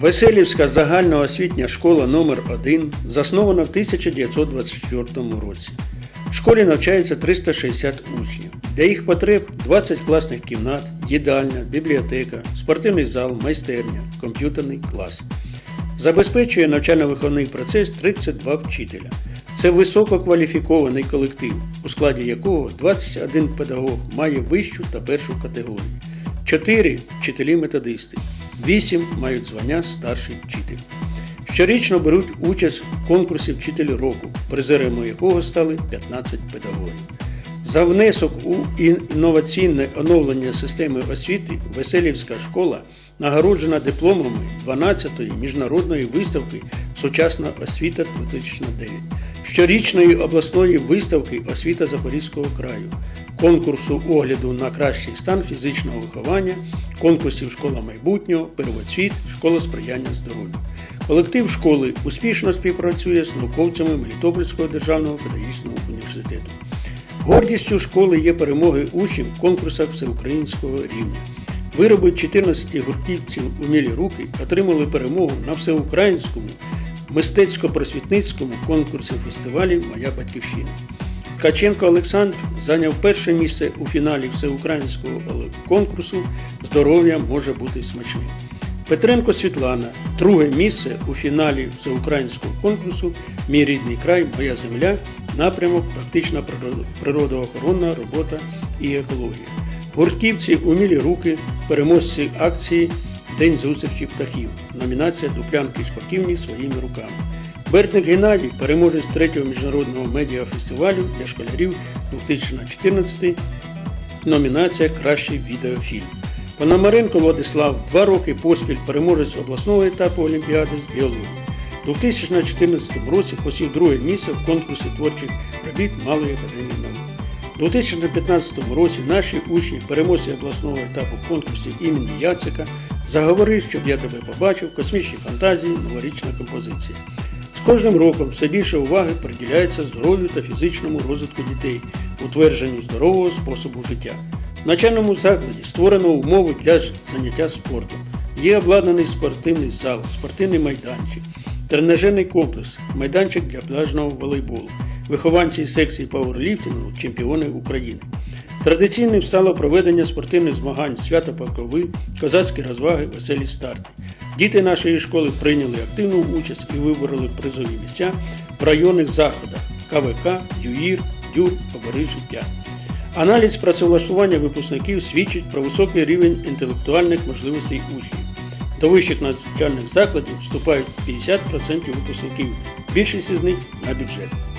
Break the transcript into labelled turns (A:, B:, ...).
A: Веселівська загальноосвітня школа номер 1 заснована в 1924 році. В школі навчається 360 учнів. Для їх потреб 20 класних кімнат, їдальня, бібліотека, спортивний зал, майстерня, комп'ютерний клас. Забезпечує навчально-виховний процес 32 вчителя. Це висококваліфікований колектив, у складі якого 21 педагог має вищу та першу категорію, 4 вчителі-методисти, 8 мають звання старший вчитель. Щорічно беруть участь у конкурсі вчителі року, призерами якого стали 15 педагогів. За внесок у інноваційне оновлення системи освіти Веселівська школа нагороджена дипломами 12-ї міжнародної виставки Сучасна освіта 2009, щорічної обласної виставки Освіта Запорізького краю, конкурсу огляду на кращий стан фізичного виховання, конкурсів Школа майбутнього, Первоцвіт, Школа сприяння здоров'ю. Колектив школи успішно співпрацює з науковцями Мелітопольського державного педагогічного університету. Гордістю школи є перемоги учнів в конкурсах всеукраїнського рівня. Вироби 14 гуртівців умілі руки отримали перемогу на всеукраїнському мистецько-просвітницькому конкурсі фестивалі Моя батьківщина. Ткаченко Олександр зайняв перше місце у фіналі всеукраїнського конкурсу Здоров'я може бути смачним. Петренко Світлана друге місце у фіналі всеукраїнського конкурсу Мій рідний край, моя земля, напрямок, практична природоохоронна робота і екологія. Гуртківці Умілі руки, переможці акції День зустрічі птахів. Номінація Дуплянки шпаківні своїми руками. Бертник Геннадій, переможець третього міжнародного медіафестивалю для школярів 2014. Номінація Кращий відеофільм. Пономаренко Владислав два роки поспіль переможець обласного етапу Олімпіади з біології. У 2014 році посів друге місце в конкурсі творчих робіт Малої академії наук. У 2015 році наші учні, переможці обласного етапу конкурсів імені Яцика, заговорив, щоб я тебе побачив, космічні фантазії, новорічна композиція. З кожним роком все більше уваги приділяється здоров'ю та фізичному розвитку дітей, утвердженню здорового способу життя. В начальному закладі створено умови для заняття спортом. Є обладнаний спортивний зал, спортивний майданчик, тренажерний комплекс, майданчик для пляжного волейболу, вихованці секції пауерліфтингу, чемпіони України. Традиційним стало проведення спортивних змагань свято паркови, козацькі розваги, веселі старти. Діти нашої школи прийняли активну участь і вибороли призові місця в районних заходах КВК, ЮІР, ДЮР, Обори життя. Аналіз працевлаштування випускників свідчить про високий рівень інтелектуальних можливостей учнів. До вищих навчальних закладів вступають 50% випускників, більшість із них на бюджет.